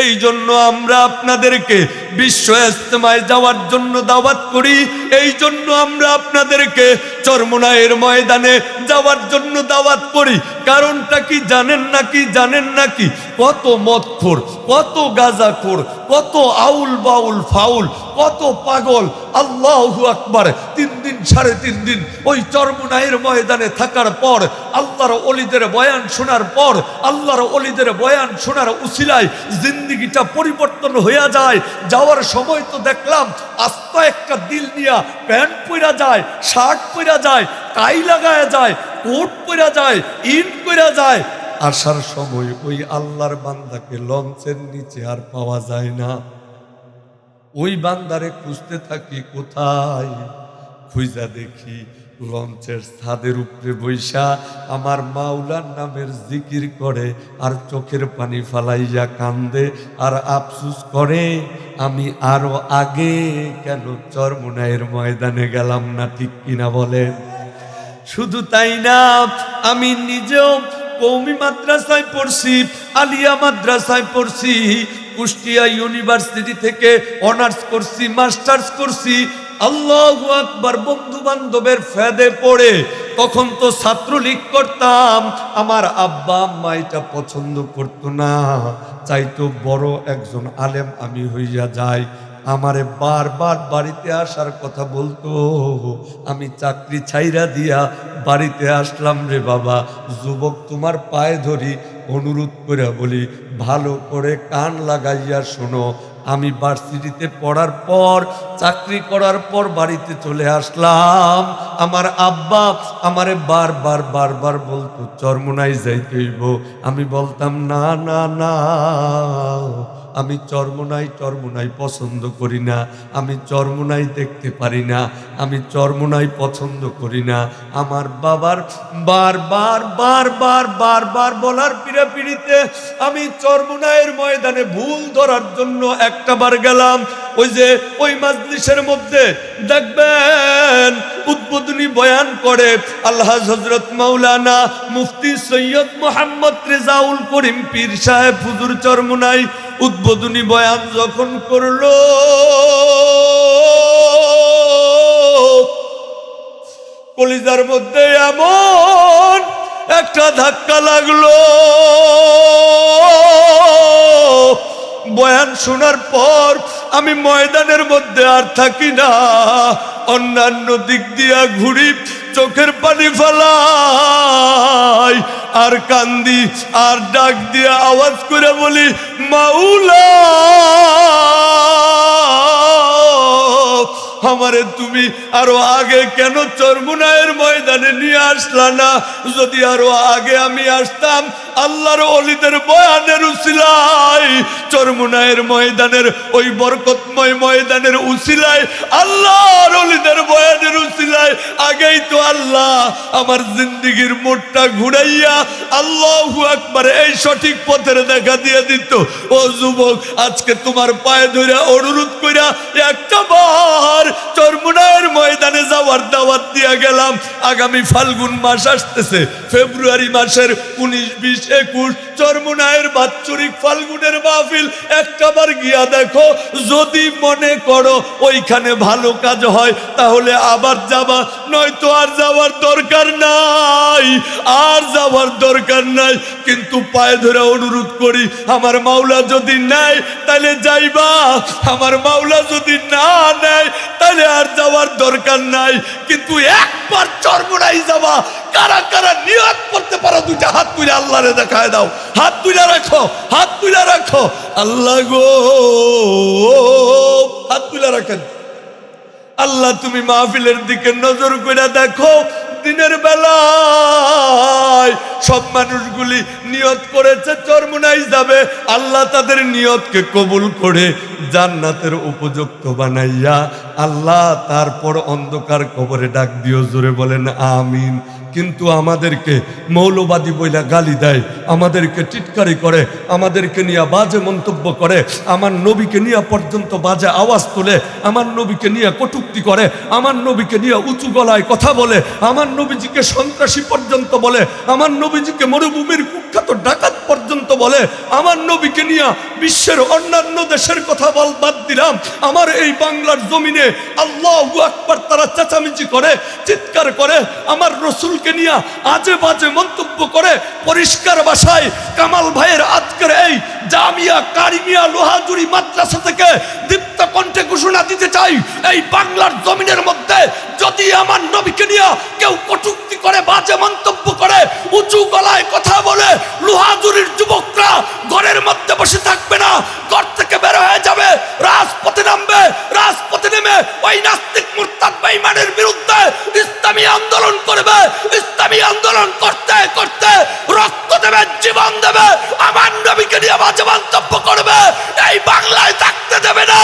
এই জন্য আমরা আপনাদেরকে বিশ্ব ইস্তেমায় যাওয়ার জন্য দাওয়াত করি। এই জন্য আমরা আপনাদেরকে চরমনায়ের ময়দানে যাওয়ার জন্য দাওয়াত করি কারণটা কি জানেন নাকি জানেন নাকি কত মদখোর, কত গাজাখোর, কত আউল বাউল ফাউল, কত পাগল। আল্লাহু আকবার। তিন দিন সাড়ে তিন দিন ওই চরমনায়ের ময়দানে থাকার পর, আল্লাহর অলিদের বয়ান শোনার পর, আল্লাহর অলিদের বয়ান শোনার উসিলায় জিন্দিগিটা পরিবর্তন হইয়া যায়। যাওয়ার সময় তো দেখলাম, আস্ত একটা দিল নিয়া প্যান্ট পইরা যায়, শার্ট পইরা যায় টাই লাগায়া যায়, কোট পরা যায়, ইট পরা যায়। আসার সময় ওই আল্লাহর বান্দাকে লঞ্চের নিচে আর পাওয়া যায় না। ওই বান্দারে খুঁজতে থাকি কোথায়? খুঁজা দেখি লঞ্চের ছাদের উপরে বৈশা আমার মাওলার নামের জিকির করে আর চোখের পানি ফালাইয়া কান্দে আর আফসুস করে, আমি আরও আগে কেন চরমুনায়ের ময়দানে গেলাম না ঠিক কিনা বলেন? শুধু তাই না, আমি নিজেও কৌমি মাদ্রাসায় পড়ছি, আলিয়া মাদ্রাসায় পড়ছি, কুষ্টিয়া ইউনিভার্সিটি থেকে অনার্স করছি, মাস্টার্স করছি। আল্লাহ আকবার বন্ধু বান্ধবের ফেদে পড়ে তখন তো ছাত্রলীগ করতাম, আমার আব্বা আম্মা এটা পছন্দ করতো না। চাইতো বড় একজন আলেম আমি হইয়া যাই। আমারে বারবার বাড়িতে আসার কথা বলতো, আমি চাকরি ছাইরা দিয়া বাড়িতে আসলাম রে বাবা। যুবক তোমার পায়ে ধরি, অনুরোধ করে বলি, ভালো করে কান লাগাইয়া শোনো। আমি ভার্সিটিতে পড়ার পর, চাকরি করার পর বাড়িতে চলে আসলাম। আমার আব্বা আমারে বারবার বারবার বলতো চরমোনাই যাইতে হইব। আমি বলতাম, না না না। আমি চর্মনাই চর্মনাই পছন্দ করি না। আমি চর্মনাই দেখতে পারি না। আমি চর্মনাই পছন্দ করি না। আমার বাবার বারবার বারবার বারবার বলার পিড়াপিড়িতে আমি চর্মনায়ের ময়দানে ভুল ধরার জন্য একটা বার গেলাম। ওই যে ওই মাজলিসের মধ্যে দেখবেন উদ্বোধনী বয়ান করে আল্লাহ হজরত মাওলানা মুফতি সৈয়দ মোহাম্মদ রেজাউল করিম পীর সাহেব হুজুর চরমুনাই উদ্বোধনী বয়ান যখন করল, কলিজার মধ্যে এমন একটা ধাক্কা লাগল। বয়ান শোনার পর আমি ময়দানের মধ্যে আর থাকি না। অন্যান্য দিক দিয়া ঘুরি, চোখের পানি ফেলাই। আর কান্দি, আর ডাক দিয়া আওয়াজ করে বলি মাউলা আমারে তুমি আরও আগে কেন চরমুনায়ের ময়দানে নিয়ে আসলা না? যদি আরও আগে আমি আসতাম, আল্লাহর অলিদের বয়ানের উসিলাই চরমুনায়ের ময়দানের ওই বরকতময় ময়দানের উসিলায়, আল্লাহর অলিদের বয়ানের উসিলায়, আগেই তো আল্লাহ আমার জিন্দিগির মোটটা ঘুরাইয়া আল্লাহ আকবার এই সঠিক পথের দেখা দিয়ে দিত। ও যুবক, আজকে তোমার পায়ে ধরে অনুরোধ কইরা একটা বার চরমুনায়ের ময়দানে যাওয়ার দাওয়াত দিয়া গেলাম। আগামী ফাল্গুন মাস আসতেছে। ফেব্রুয়ারি মাসের উনিশ, বিশ, একুশ। চরমুনায়ের বাৎসরিক ফাল্গুনের মাহফিল একটাবার গিয়া দেখো। যদি মনে করো ওইখানে ভালো কাজ হয়, তাহলে আবার যাবা। নয়তো আর যাওয়ার দরকার নাই। আর যাওয়ার দরকার নাই। কিন্তু পায়ে ধরে অনুরোধ করি, আমার মাওলা যদি নেয় তাহলে যাইবা। আমার মাওলা যদি না নেয় তাহলে আর যাওয়ার দরকার নাই। কিন্তু একবার চরমোড়াই যাবা, কারা কারা নিয়ত করতে পারো, দুইটা হাত তুলে আল্লাহরে দেখায় দাও। হাত তুলে রাখো, হাত তুলে রাখো। আল্লাহ গো, হাত তুলে রাখেন। আল্লাহ তুমি মাহফিলের দিকে নজর করে দেখো, দিনের বেলায় সব মানুষগুলি নিয়ত করেছে, চরমুনাই যাবে। আল্লাহ তাদের নিয়তকে কবুল করে জান্নাতের উপযুক্ত বানাইয়া আল্লাহ তারপর অন্ধকার কবরে ডাক দিও, জোরে বলেন, আমিন। কিন্তু আমাদেরকে মৌলবাদী বইলা গালি দেয়, আমাদেরকে টিটকারি করে, আমাদেরকে নিয়ে বাজে মন্তব্য করে, আমার নবীকে নিয়ে পর্যন্ত বাজে আওয়াজ তোলে, আমার নবীকে নিয়ে কটুক্তি করে, আমার নবীকে নিয়ে উঁচু গলায় কথা বলে, আমার নবীজিকে সন্ত্রাসী পর্যন্ত বলে, আমার নবীজিকে মরুভূমির কুখ্যাত ডাকাত পর্যন্ত বলে, আমার নবীকে নিয়ে বিশ্বের অন্যান্য দেশের কথা বল বাদ দিলাম, আমার এই বাংলার জমিনে আল্লাহ আকবার তারা চেঁচামেচি করে, চিৎকার করে, আমার রসুলকে নিয়ে আজে বাজে মন্তব্য করে পরিষ্কার ভাষায় কামাল ভাইয়ের আজকের এই জামিয়া, কারিমিয়া, লোহাজুরি মাদ্রাসা থেকে দীপ্ত কণ্ঠে ঘোষণা দিতে চাই। এই বাংলার জমিনের মধ্যে যদি আমার নবীকে নিয়ে কেউ কটুক্তি করে, বাজে মন্তব্য করে, উঁচু গলায় কথা বলে, লোহাজুরির যুবকরা ঘরের মধ্যে বসে থাকবে জীবন দেবে আমার নবীকে নিয়ে বাজে মন্তব্য করবে এই বাংলায় থাকতে দেবে না।